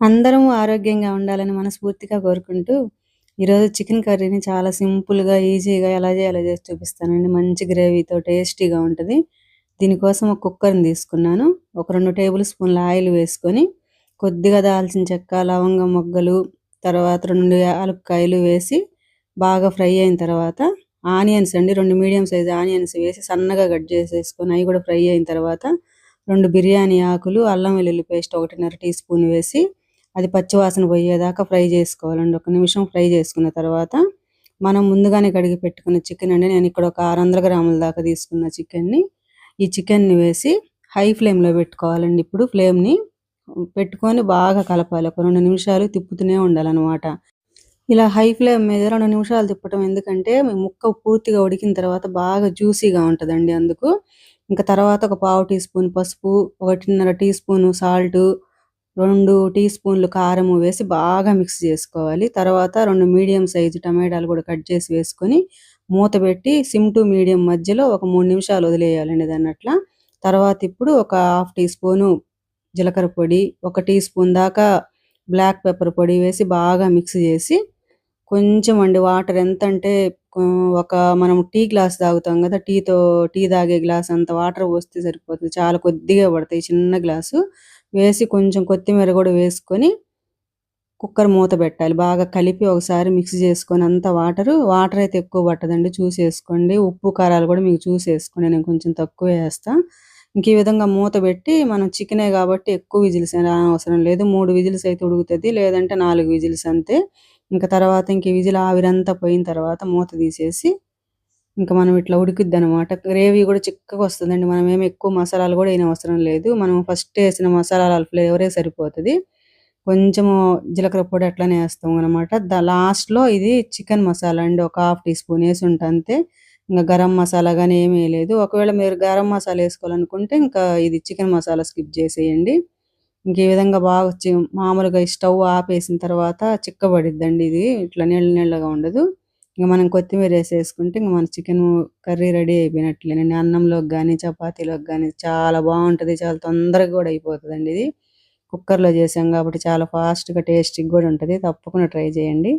అందరం ఆరోగ్యంగా ఉండాలని మనస్ఫూర్తిగా కోరుకుంటూ ఈరోజు చికెన్ కర్రీని చాలా సింపుల్గా ఈజీగా ఎలా చేయాలో చేసి చూపిస్తానండి. మంచి గ్రేవీతో టేస్టీగా ఉంటుంది. దీనికోసం ఒక కుక్కర్ని తీసుకున్నాను. ఒక రెండు టేబుల్ స్పూన్ల ఆయిల్ వేసుకొని కొద్దిగా దాల్చిన చెక్క లవంగ మొగ్గలు తర్వాత రెండు యాలక్కాయలు వేసి బాగా ఫ్రై అయిన తర్వాత ఆనియన్స్ అండి రెండు మీడియం సైజ్ ఆనియన్స్ వేసి సన్నగా కట్ చేసేసుకొని అవి కూడా ఫ్రై అయిన తర్వాత రెండు బిర్యానీ ఆకులు అల్లం వెల్లుల్లి పేస్ట్ ఒకటిన్నర టీ స్పూన్ వేసి అది పచ్చివాసన పోయేదాకా ఫ్రై చేసుకోవాలండి. ఒక నిమిషం ఫ్రై చేసుకున్న తర్వాత మనం ముందుగానే కడిగి పెట్టుకున్న చికెన్ అండి. నేను ఇక్కడ ఒక ఆరు వందల గ్రాముల దాకా తీసుకున్న చికెన్ని ఈ చికెన్ని వేసి హై ఫ్లేమ్లో పెట్టుకోవాలండి. ఇప్పుడు ఫ్లేమ్ని పెట్టుకొని బాగా కలపాలి. ఒక రెండు నిమిషాలు తిప్పుతూనే ఉండాలన్నమాట. ఇలా హై ఫ్లేమ్ మీద రెండు నిమిషాలు తిప్పటం ఎందుకంటే ముక్క పూర్తిగా ఉడికిన తర్వాత బాగా జ్యూసీగా ఉంటుందండి అందుకు. ఇంకా తర్వాత ఒక పావు టీ స్పూన్ పసుపు ఒకటిన్నర టీ స్పూన్ సాల్ట్ రెండు టీ స్పూన్లు కారము వేసి బాగా మిక్స్ చేసుకోవాలి. తర్వాత రెండు మీడియం సైజు టమాటాలు కూడా కట్ చేసి వేసుకొని మూత పెట్టి సిమ్ టు మీడియం మధ్యలో ఒక మూడు నిమిషాలు వదిలేయాలండి దాన్ని అట్లా తర్వాత ఇప్పుడు ఒక హాఫ్ టీ స్పూను జీలకర్ర పొడి ఒక టీ స్పూన్ దాకా బ్లాక్ పెప్పర్ పొడి వేసి బాగా మిక్స్ చేసి కొంచెం అండి వాటర్ ఎంత అంటే ఒక మనం టీ గ్లాస్ తాగుతాం కదా టీతో టీ తాగే గ్లాస్ అంత వాటర్ పోస్తే సరిపోతుంది. చాలా కొద్దిగా పడతాయి చిన్న గ్లాసు. వేసి కొంచెం కొత్తిమీర కూడా వేసుకొని కుక్కర్ మూత పెట్టాలి. బాగా కలిపి ఒకసారి మిక్స్ చేసుకొని అంత వాటరు వాటర్ అయితే ఎక్కువ పట్టదండి. చూసేసుకోండి. ఉప్పు కారాలు కూడా మీకు చూసేసుకోండి. నేను కొంచెం తక్కువ వేస్తాను ఇంక ఈ విధంగా మూత పెట్టి మనం చికెనే కాబట్టి ఎక్కువ విజిల్స్ అవసరం లేదు. మూడు విజిల్స్ అయితే ఉడుకుతుంది. లేదంటే నాలుగు విజిల్స్ అంతే. ఇంకా తర్వాత ఇంక విజిల్ ఆవిరంతా పోయిన తర్వాత మూత తీసేసి ఇంకా మనం ఇట్లా ఉడికిద్ది అనమాట గ్రేవీ కూడా చిక్కగా వస్తుందండి. మనం ఏమి ఎక్కువ మసాలాలు కూడా వేయని అవసరం లేదు. మనం ఫస్ట్ వేసిన మసాలాల ఫ్లేవరే సరిపోతుంది. కొంచెము జీలకర్ర పొడి అట్లానే వేస్తాం అనమాట ద లాస్ట్లో ఇది చికెన్ మసాలా అండి. ఒక హాఫ్ టీ స్పూన్ వేసి ఉంటే అంతే. ఇంకా గరం మసాలా కానీ ఏమీ లేదు ఒకవేళ మీరు గరం మసాలా వేసుకోవాలనుకుంటే ఇంకా ఇది చికెన్ మసాలా స్కిప్ చేసేయండి. ఇంక ఈ విధంగా బాగా మామూలుగా స్టవ్ ఆపేసిన తర్వాత చిక్కబడిద్దండి ఇది. ఇట్లా నీళ్ళ నీళ్ళగా ఉండదు. ఇంకా మనం కొత్తిమీర వేసేసుకుంటే ఇంకా మన చికెన్ కర్రీ రెడీ అయిపోయినట్లేనండి అన్నంలోకి కానీ చపాతీలోకి కానీ చాలా బాగుంటుంది చాలా తొందరగా కూడా అయిపోతుందండి ఇది. కుక్కర్లో చేసాం కాబట్టి చాలా ఫాస్ట్గా టేస్టీగా కూడా ఉంటుంది. తప్పకుండా ట్రై చేయండి.